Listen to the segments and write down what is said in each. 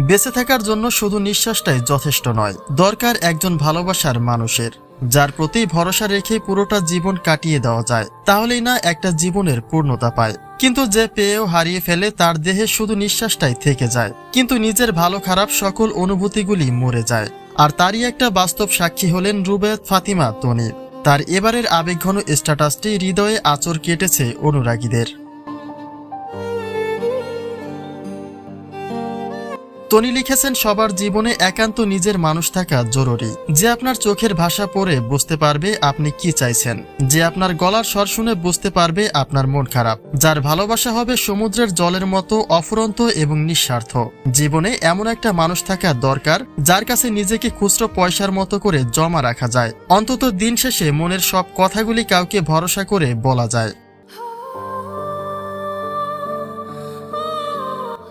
বেঁচে থাকার জন্য শুধু নিঃশ্বাসটাই যথেষ্ট নয়, দরকার একজন ভালোবাসার মানুষের। যার প্রতি ভরসা রেখে পুরোটা জীবন কাটিয়ে দেওয়া যায়, তাহলেই না একটা জীবনের পূর্ণতা পায়। কিন্তু যে পেয়েও হারিয়ে ফেলে তার দেহে শুধু নিঃশ্বাসটাই থেকে যায়। কিন্তু নিজের ভালো খারাপ সকল অনুভূতিগুলি মরে যায়। আর তারই একটা বাস্তব সাক্ষী হলেন রুবেত ফাতিমা তনি তার এবারের আবেগঘন স্ট্যাটাসটি হৃদয়ে আচর কেটেছে অনুরাগীদের। তনি লিখেছেন, সবার জীবনে একান্ত নিজের মানুষ থাকা জরুরি। যে আপনার চোখের ভাষা পড়ে বুঝতে পারবে আপনি কি চাইছেন। যে আপনার গলার স্বর শুনে বুঝতে পারবে আপনার মন খারাপ। যার ভালোবাসা হবে সমুদ্রের জলের মতো অফুরন্ত এবং নিঃস্বার্থ। জীবনে এমন একটা মানুষ থাকা দরকার, যার কাছে নিজেকে খুচরো পয়সার মতো করে জমা রাখা যায়। অন্তত দিন শেষে মনের সব কথাগুলি কাউকে ভরসা করে বলা যায়।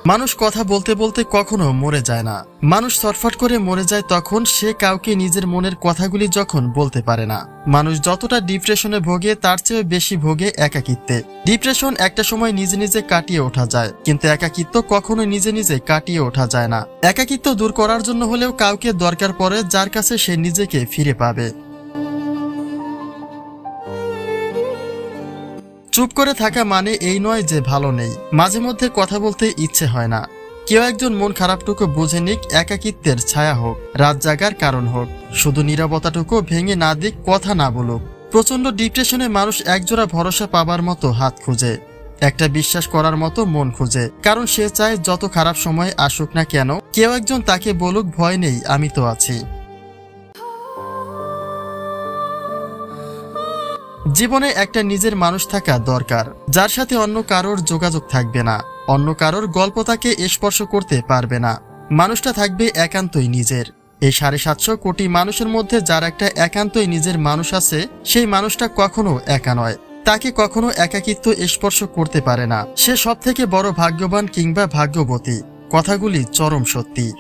মানুষ কথা বলতে বলতে কখনো মরে যায় না। মানুষ ছটফট করে মরে যায় তখন সে কাউকে নিজের মনের কথাগুলি যখন বলতে পারে না। মানুষ যতটা ডিপ্রেশনে ভোগে, তার চেয়ে বেশি ভোগে একাকিত্বে। ডিপ্রেশন একটা সময় নিজে নিজে কাটিয়ে ওঠা যায়, কিন্তু একাকিত্ব কখনো নিজে নিজে কাটিয়ে ওঠা যায় না। একাকিত্ব দূর করার জন্য হলেও কাউকে দরকার পড়ে যার কাছে সে নিজেকে ফিরে পাবে। চুপ করে থাকা মানে এই নয় যে ভালো নেই। মাঝে মধ্যে কথা বলতে ইচ্ছে হয় না। কেউ একজন মন খারাপটুকু বুঝে নিক, একাকিত্বের ছায়া হোক, রাত জাগার কারণ হোক। শুধু নিরাপত্তাটুকু ভেঙে না দিক, কথা না বলুক। প্রচণ্ড ডিপ্রেশনে মানুষ একজোড়া ভরসা পাবার মতো হাত খুঁজে। একটা বিশ্বাস করার মতো মন খুঁজে। কারণ সে চায় যত খারাপ সময় আসুক না কেন, কেউ একজন তাকে বলুক, ভয় নেই, আমি তো আছি। জীবনে একটা নিজের মানুষ থাকা দরকার, যার সাথে অন্য কারোর যোগাযোগ থাকবে না, অন্য কারোর গল্প তাকে স্পর্শ করতে পারবে না। মানুষটা থাকবে একান্তই নিজের। এই সাড়ে সাতশো কোটি মানুষের মধ্যে যার একটা একান্তই নিজের মানুষ আছে, সেই মানুষটা কখনো একা নয়। তাকে কখনো একাকিত্ব স্পর্শ করতে পারে না। সে সব থেকে বড় ভাগ্যবান কিংবা ভাগ্যবতী। কথাগুলি চরম সত্যি।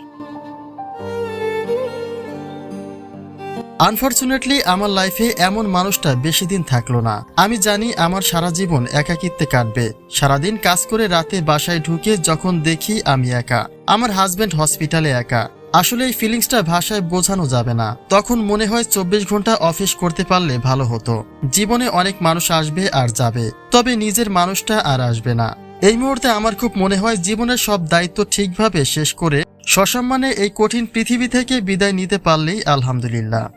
আনফর্চুনেটলি আমার লাইফে এমন মানুষটা বেশি দিন থাকল না। আমি জানি আমার সারা জীবন একাকিত্বে কাটবে। সারাদিন কাজ করে রাতে বাসায় ঢুকে যখন দেখি আমি একা। আমার হাজবেন্ড হসপিটালে একা। আসলে এই ফিলিংসটা ভাষায় বোঝানো যাবে না। তখন মনে হয় চব্বিশ ঘণ্টা অফিস করতে পারলে ভালো হতো। জীবনে অনেক মানুষ আসবে আর যাবে। তবে নিজের মানুষটা আর আসবে না। এই মুহূর্তে আমার খুব মনে হয় জীবনের সব দায়িত্ব ঠিকভাবে শেষ করে সসম্মানে এই কঠিন পৃথিবী থেকে বিদায় নিতে পারলেই আলহামদুলিল্লাহ।